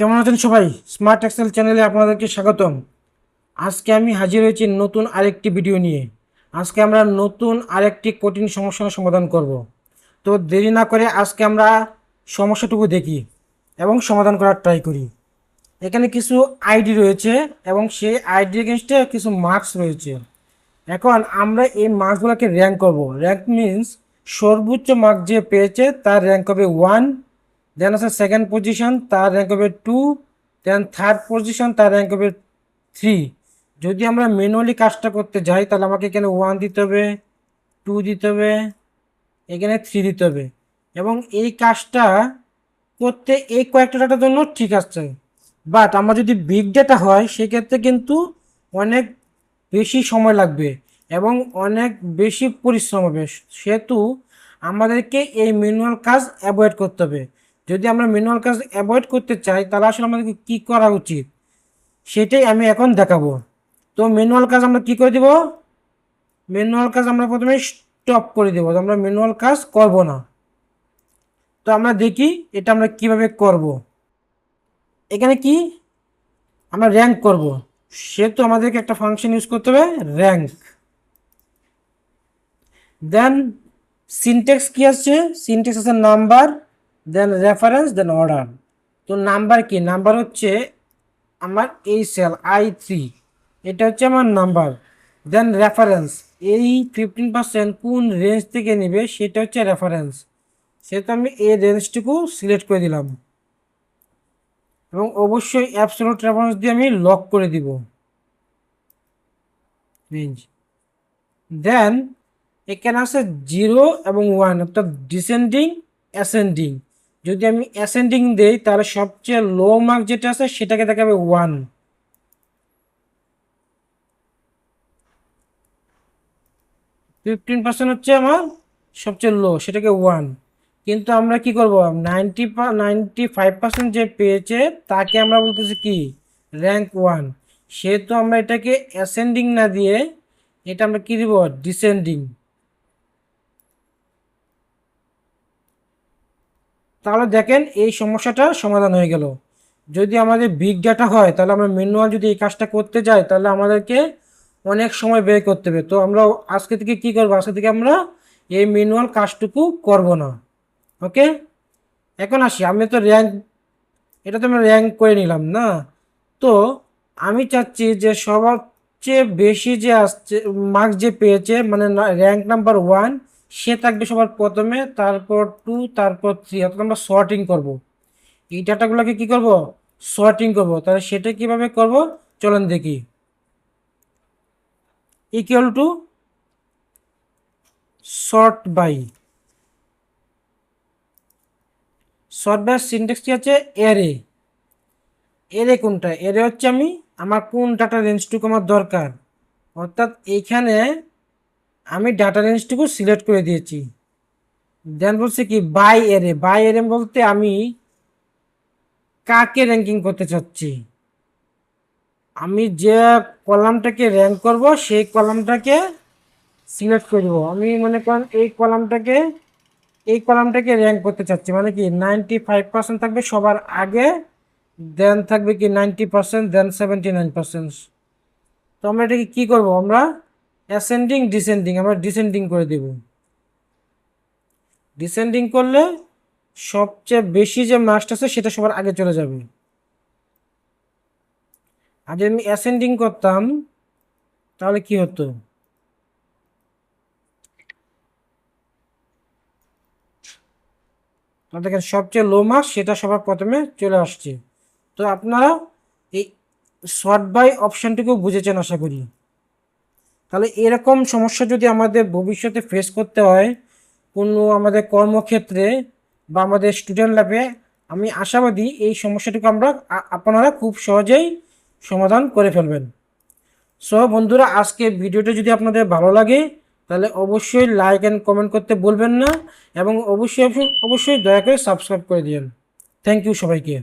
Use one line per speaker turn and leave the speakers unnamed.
কেমন আছেন সবাই? স্মার্ট এক্সেল চ্যানেলে আপনাদেরকে স্বাগতম। আজকে আমি হাজির হয়েছি নতুন আরেকটি ভিডিও নিয়ে। আজকে আমরা নতুন আরেকটি কঠিন সমস্যার সমাধান করব। তো দেরি না করে আজকে আমরা সমস্যাটুকু দেখি এবং সমাধান করার ট্রাই করি। এখানে কিছু আইডি রয়েছে এবং সেই আইডি এগেনস্টে কিছু মার্কস রয়েছে। এখন আমরা এই মার্কসগুলোকে র্যাঙ্ক করব। র্যাঙ্ক মিন্স সর্বোচ্চ মার্ক যে পেয়েছে, তার র্যাঙ্ক হবে ওয়ান দেন আছে সেকেন্ড পজিশন তার র্যাঙ্ক হবে টু দেন থার্ড পজিশন তার র্যাঙ্ক হবে থ্রি যদি আমরা ম্যানুয়ালি কাজটা করতে যাই, তাহলে আমাকে এখানে ওয়ান দিতে হবে টু দিতে হবে, এখানে থ্রি দিতে হবে। এবং এই কাজটা করতে এই কয়েকটা ডাটার জন্য ঠিক আছে। বাট আমার যদি বিগ ডেটা হয়, সেক্ষেত্রে কিন্তু অনেক বেশি সময় লাগবে এবং অনেক বেশি পরিশ্রম হবে। সেহেতু আমাদেরকে এই ম্যানুয়াল কাজ অ্যাভয়েড করতে হবে। যদি আমরা ম্যানুয়াল কাজ অ্যাভয়েড করতে চাই, তাহলে আসলে আমাদেরকে কী করা উচিত? সেটাই আমি এখন দেখাবো। তো ম্যানুয়াল কাজ আমরা কি করে দেব? ম্যানুয়াল কাজ আমরা প্রথমে স্টপ করে দেবো। আমরা ম্যানুয়াল কাজ করব না। তো আমরা দেখি এটা আমরা কীভাবে করব। এখানে কি? আমরা র্যাঙ্ক করব। সেহেতু আমাদেরকে একটা ফাংশন ইউজ করতে হবে র্যাঙ্ক দেন সিনটেক্স কি আছে সিনটেক্স আছে number then reference then order তো নাম্বার কি? নাম্বার হচ্ছে আমার এই সেল আই থ্রি এটা হচ্ছে আমার নাম্বার দেন রেফারেন্স এই ফিফটিন পার্সেন্ট কোন রেঞ্জ থেকে নেবে সেটা হচ্ছে রেফারেন্স সেহেতু আমি এই রেঞ্জটুকু সিলেক্ট করে দিলাম। এবং অবশ্যই অ্যাবসোলুট রেফারেন্স দিয়ে আমি লক করে দিব। রেঞ্জ দেন এখানে আছে জিরো এবং ওয়ান অর্থাৎ ডিসেন্ডিং অ্যাসেন্ডিং যদি আমি অ্যাসেন্ডিং দেই, তাহলে সবচেয়ে লো মার্ক যেটা আছে, সেটাকে দেখাবে ওয়ান ফিফটিন পার্সেন্ট হচ্ছে আমার সবচেয়ে লো সেটাকে ওয়ান কিন্তু আমরা কি করব? নাইনটি নাইনটি ফাইভ পার্সেন্ট যে পেয়েছে, তাকে আমরা বলতেছি কি? র্যাঙ্ক ওয়ান সেহেতু আমরা এটাকে অ্যাসেন্ডিং না দিয়ে, এটা আমরা কি দিব? ডিসেন্ডিং তাহলে দেখেন এই সমস্যাটা সমাধান হয়ে গেল। যদি আমাদের বিগ ডাটা হয়, তাহলে আমরা ম্যানুয়াল যদি এই কাজটা করতে যাই, তাহলে আমাদেরকে অনেক সময় ব্যয় করতে হবে। তো আমরা আজকে থেকে কি করব? আজকে থেকে আমরা এই ম্যানুয়াল কাজটুকু করব না। ওকে এখন আসি, আমি তো র্যাঙ্ক এটা তো আমরা র্যাঙ্ক করে নিলাম না? তো আমি চাচ্ছি যে সবার চেয়ে বেশি যে আসছে মার্কস যে পেয়েছে মানে র্যাঙ্ক নাম্বার ওয়ান সে থাকবে সবার প্রথমে, তারপর টু তারপর থ্রি অর্থাৎ আমরা শর্টিং করব। এই ডাটাগুলোকে কি করব? শর্টিং করব। তাহলে সেটা কীভাবে করব? চলেন দেখি। Equal to sort by sort by syntax কি আছে? এরে এরে কোনটা? এরে হচ্ছে আমি, আমার কোন ডাটা রেঞ্জটুকু আমার দরকার। অর্থাৎ এইখানে আমি ডাটা রেঞ্জটুকু সিলেক্ট করে দিয়েছি। দেন বলছে কি বাই এরে বাই এরে বলতে আমি কাকে র্যাঙ্কিং করতে চাচ্ছি? আমি যে কলামটাকে র্যাঙ্ক করব, সেই কলামটাকে সিলেক্ট করে দেবো। আমি মনে করেন এই কলামটাকে এই কলামটাকে র্যাঙ্ক করতে চাচ্ছি। মানে কি নাইনটি ফাইভ পার্সেন্ট থাকবে সবার আগে দেন থাকবে কি ninety percent then seventy nine percent তো আমরা এটাকে কী করব আমরা? অ্যাসেন্ডিং ডিসেন্ডিং আমরা ডিসেন্ডিং করে দেব। ডিসেন্ডিং করলে সবচেয়ে বেশি যে মার্কসটা আছে, সেটা সবার আগে চলে যাবে। আর যদি আমি অ্যাসেন্ডিং করতাম, তাহলে কি হতো? দেখেন, সবচেয়ে লো মার্কস সেটা সবার প্রথমে চলে আসছে। তো আপনারা এই শর্ট বাই অপশানটুকু বুঝেছেন, আশা করি। তাহলে এরকম সমস্যা যদি আমাদের ভবিষ্যতে ফেস করতে হয়, কোনো আমাদের কর্মক্ষেত্রে বা আমাদের স্টুডেন্ট লাইফে আমি আশাবাদী এই সমস্যাটুকু আমরা আপনারা খুব সহজেই সমাধান করে ফেলবেন। সো বন্ধুরা, আজকে ভিডিওটা যদি আপনাদের ভালো লাগে, তাহলে অবশ্যই লাইক অ্যান্ড কমেন্ট করতে বলবেন না এবং অবশ্যই অবশ্যই দয়া করে সাবস্ক্রাইব করে দিন থ্যাংক ইউ সবাইকে।